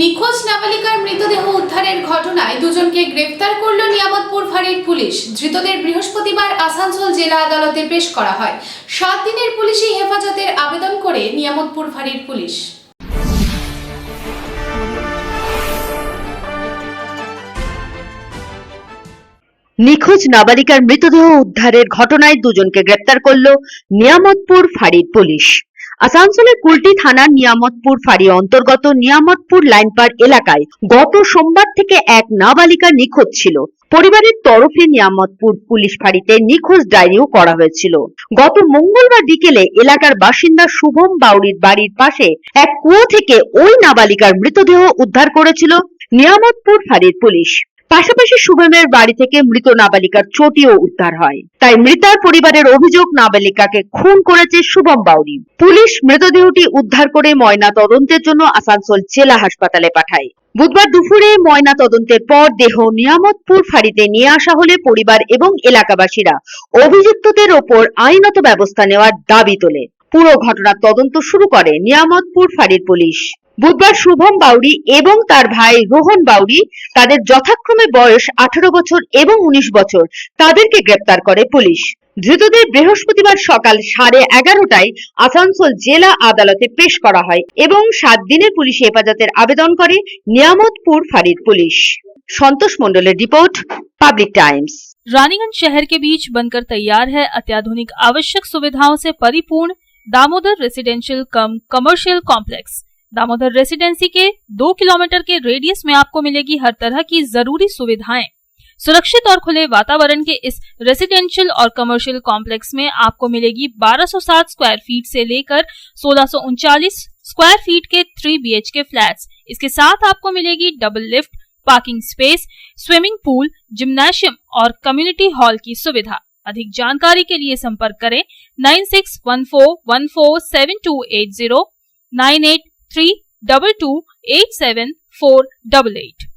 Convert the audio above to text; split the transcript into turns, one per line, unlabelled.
নিখোঁজ নাবালিকার মৃতদেহ উদ্ধারের ঘটনায় দুজনকে গ্রেফতার করল নিয়ামতপুর ফাঁড়ির পুলিশ। ধৃতদের বৃহস্পতিবার আসানসোল জেলা আদালতে পেশ করা হয়। সাত দিনের পুলিশি হেফাজতের আবেদন করে নিয়ামতপুর ফাঁড়ির পুলিশ।
নিখোঁজ নাবালিকার মৃতদেহ উদ্ধারের ঘটনায় দুজনকে গ্রেপ্তার করল নিয়ামতপুর ফাঁড়ির পুলিশ। আসানসোলের কুলটি থানার নিয়ামতপুর ফাঁড়ি অন্তর্গত নিয়ামতপুর লাইনপার এলাকায় গত সোমবার থেকে এক নাবালিকা নিখোঁজ ছিল। পরিবারের তরফে নিয়ামতপুর পুলিশ ফাঁড়িতে নিখোঁজ ডায়েরিও করা হয়েছিল। গত মঙ্গলবার বিকেলে এলাকার বাসিন্দা শুভম বাউরির বাড়ির পাশে এক কুয়ো থেকে ওই নাবালিকার মৃতদেহ উদ্ধার করেছিল নিয়ামতপুর ফাঁড়ির পুলিশ। পাশাপাশি শুভমের বাড়ি থেকে মৃত নাবালিকার চটিও উদ্ধার হয়। তাই মৃতার পরিবারের অভিযোগ, নাবালিকাকে খুন করেছে শুভম বাউরি। পুলিশ মৃতদেহটি উদ্ধার করে ময়না তদন্তের জন্য আসানসোল জেলা হাসপাতালে পাঠায়। বুধবার দুপুরে ময়না তদন্তের পর দেহ নিয়ামতপুর ফাঁড়িতে নিয়ে আসা হলে পরিবার এবং এলাকাবাসীরা অভিযুক্তদের ওপর আইনত ব্যবস্থা নেওয়ার দাবি তোলে। পুরো ঘটনার তদন্ত শুরু করে নিয়ামতপুর ফাঁড়ির পুলিশ। বুধবার শুভম বাউরি এবং তার ভাই রোহন বাউরি তাদের যথাক্রমে বয়স আঠারো বছর এবং উনিশ বছর তাদেরকে গ্রেপ্তার করে পুলিশ ধৃতদের বৃহস্পতিবার সকাল সাড়ে এগারোটায় আসানসোল জেলা আদালতে পেশ করা হয় এবং সাত দিনের পুলিশ হেফাজতের আবেদন করে নিয়ামতপুর ফাঁড়ির পুলিশ সন্তোষ মণ্ডলের রিপোর্ট পাবলিক টাইমস
रानीगंज शहर के बीच बनकर तैयार है अत्याधुनिक आवश्यक सुविधाओं से परिपूर्ण Damodar residential cum commercial complex Damodar residency के दो किलोमीटर के रेडियस में आपको मिलेगी हर तरह की ज़रूरी सुविधाएँ। सुरक्षित और खुले वातावरण के इस रेसिडेंशियल और कमर्शियल कॉम्प्लेक्स में आपको मिलेगी 1260 स्क्वायर फीट से लेकर सोलह स्क्वायर फीट के थ्री बी के फ्लैट्स इसके साथ आपको मिलेगी double lift parking space swimming pool gymnasium और कम्युनिटी हॉल की सुविधा। अधिक जानकारी के लिए संपर्क करें nine six one four one four seven two eight zero, nine eight three double two eight seven four double eight.